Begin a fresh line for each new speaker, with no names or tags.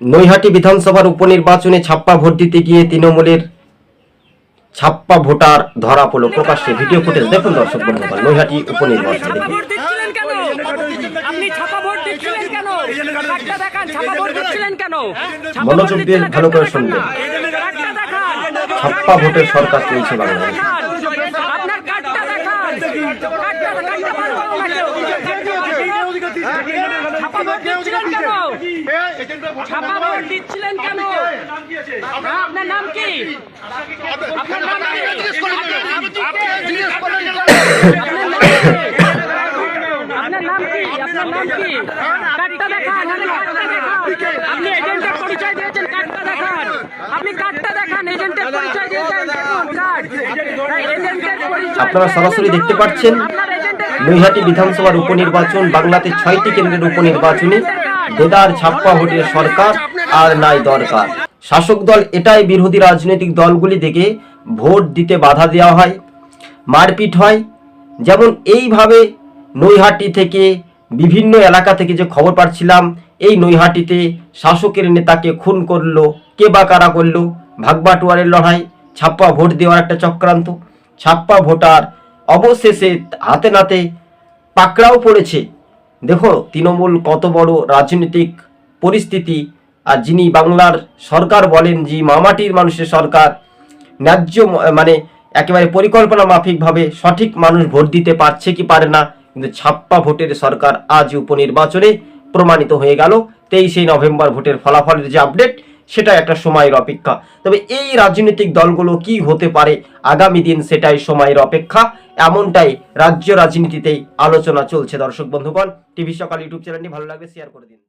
নৈহাটি বিধানসভার উপনির্বাচনে ছাপ্পা ভোট দিতে গিয়ে তৃণমূলের ছাপ্পা ভোটার ধরা পড়ল। প্রকাশ্যে ভিডিও ফুটেজ দেখুন দর্শক বন্ধুগণ নৈহাটি উপনির্বাচন। মনোযোগ দিয়ে ভালো করে শুনবেন। ছাপ্পা ভোটের সরকার চলছে বাংলাদেশে।
আপনার দিচ্ছিলেন কেন? হ্যাঁ, আপনার নাম কি? আপনার নাম আপনার নাম কি? আপনার নাম কি? কার্ডটা দেখান আরে কার্ডটা দেখান। আপনি এজেন্টের পরিচয় দিয়েছেন কার্ডটা দেখান। আপনি কার্ডটা দেখান এজেন্টের পরিচয় দিয়েছেন কার্ড। এজেন্টের পরিচয়
আপনারা সরাসরি দেখতে পাচ্ছেন নৈহাটি বিধানসভার উপনির্বাচন বাংলাতে ছয়টি কেন্দ্রের উপনির্বাচনে। দেদার ছাপ্পা ভোটের সরকার আর নাই দরকার। শাসক দল এটাই বিরোধী রাজনৈতিক দলগুলি থেকে ভোট দিতে বাধা দেওয়া হয়, মারপিট হয়। যেমন এইভাবে নৈহাটি থেকে বিভিন্ন এলাকা থেকে যে খবর পাচ্ছিলাম, এই নৈহাটিতে শাসকের নেতাকে খুন করল, কে বা কারা করল, ভাগবাটোয়ারের লড়াই, ছাপ্পা ভোট দেওয়ার একটা চক্রান্ত। ছাপ্পা ভোটার অবশেষে হাতে নাতে পাকড়াও পড়েছে। দেখো, তৃণমূল কত বড় রাজনৈতিক পরিস্থিতি। আর যিনি বাংলার সরকার বলেন যে মামাটির মানুষের সরকার, ন্যায্য মানে একেবারে পরিকল্পনা মাফিকভাবে সঠিক মানুষ ভোট দিতে পারছে কি পারে না, কিন্তু ছাপ্পা ভোটের সরকার আজ উপনির্বাচনে প্রমাণিত হয়ে গেল। তেইশে নভেম্বর ভোটের ফলাফলের যে আপডেট সেটা একটা সময়ের অপেক্ষা। তবে এই রাজনৈতিক দলগুলো কি হতে পারে আগামী দিন সেটাই সময়ের অপেক্ষা। এমনটাই রাজ্য রাজনীতিতেই আলোচনা চলছে দর্শক বন্ধুগণ। টিভি সকাল ইউটিউব চ্যানেলটি ভালো লাগলে শেয়ার করে দিন।